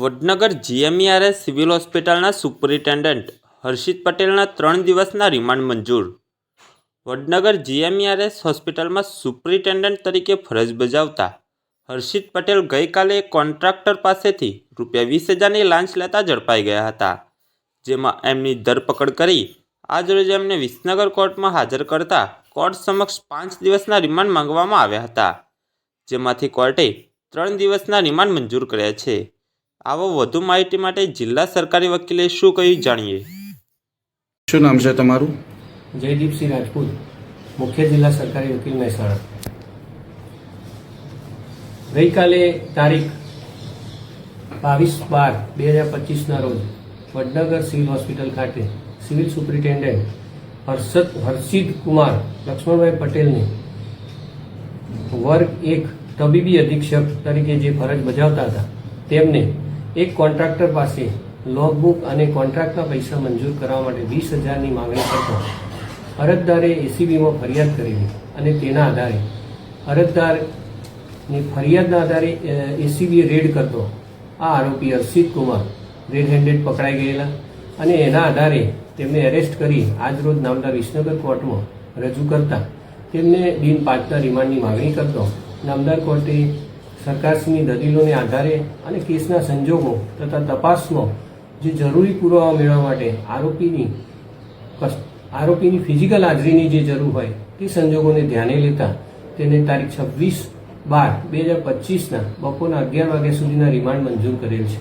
Vadnagar GMERS civil હોસ્પિટલના superintendent Harshit પટેલના ત્રણ દિવસના રિમાન્ડ મંજૂર. વડનગર જીએમઈઆરએસ હોસ્પિટલમાં સુપરિન્ટેન્ડન્ટ તરીકે ફરજ બજાવતા હર્ષિત પટેલ ગઈકાલે એક કોન્ટ્રાક્ટર પાસેથી રૂપિયા વીસ હજારની લાંચ લેતા ઝડપાઈ ગયા હતા, જેમાં એમની ધરપકડ કરી આજરોજ એમને વિસનગર કોર્ટમાં હાજર કરતા કોર્ટ સમક્ષ પાંચ દિવસના રિમાન્ડ માંગવામાં આવ્યા હતા, જેમાંથી કોર્ટે ત્રણ દિવસના રિમાન્ડ મંજૂર કર્યા છે. આવો વધુ માહિતી માટે જિલ્લા સરકારી વકીલે શું કહ્યું જાણીએ. શું નામ છે તમારું? જયદીપસિંહ રાજપૂત મુખ્ય જિલ્લા સરકારી વકીલ મહેસાણા. ગઈકાલે તારીખ બાવીસ બાર બે હજાર પચીસના રોજ વડનગર સિવિલ હોસ્પિટલ ખાતે સિવિલ સુપ્રિન્ટેન્ડન્ટ હર્ષદ હર્ષિદ કુમાર લક્ષ્મણભાઈ પટેલને વર્ગ એક તબીબી અધિક્ષક તરીકે જે ફરજ બજાવતા હતા તેમને એક કોન્ટ્રાક્ટર પાસે લોગબુક અને કોન્ટ્રાક્ટના પૈસા મંજૂર કરવા માટે વીસ હજારની માંગણી કરતો. અરજદારે એસીબીમાં ફરિયાદ કરેલી અને તેના આધારે અરજદારની ફરિયાદના આધારે એસીબીએ રેડ કરતો. આ આરોપી અર્ષિત કુમાર રેડ હેન્ડેડ પકડાઈ ગયેલા અને એના આધારે તેમને એરેસ્ટ કરી આજરોજ નામના વિસનગર કોર્ટમાં રજૂ કરતા. તેમને દિન પાંચના રિમાન્ડની માગણી કરતો. નામદાર કોર્ટે સરકારશ્રીની દલીલોને આધારે અને કેસના સંજોગો તથા તપાસનો જે જરૂરી પુરાવા મેળવવા માટે આરોપીની આરોપીની ફિઝિકલ હાજરીની જે જરૂર હોય તે સંજોગોને ધ્યાને લેતા તેને તારીખ છવ્વીસ બાર બે હજાર પચીસના બપોરના અગિયાર વાગ્યા સુધીના રિમાન્ડ મંજૂર કરેલ છે.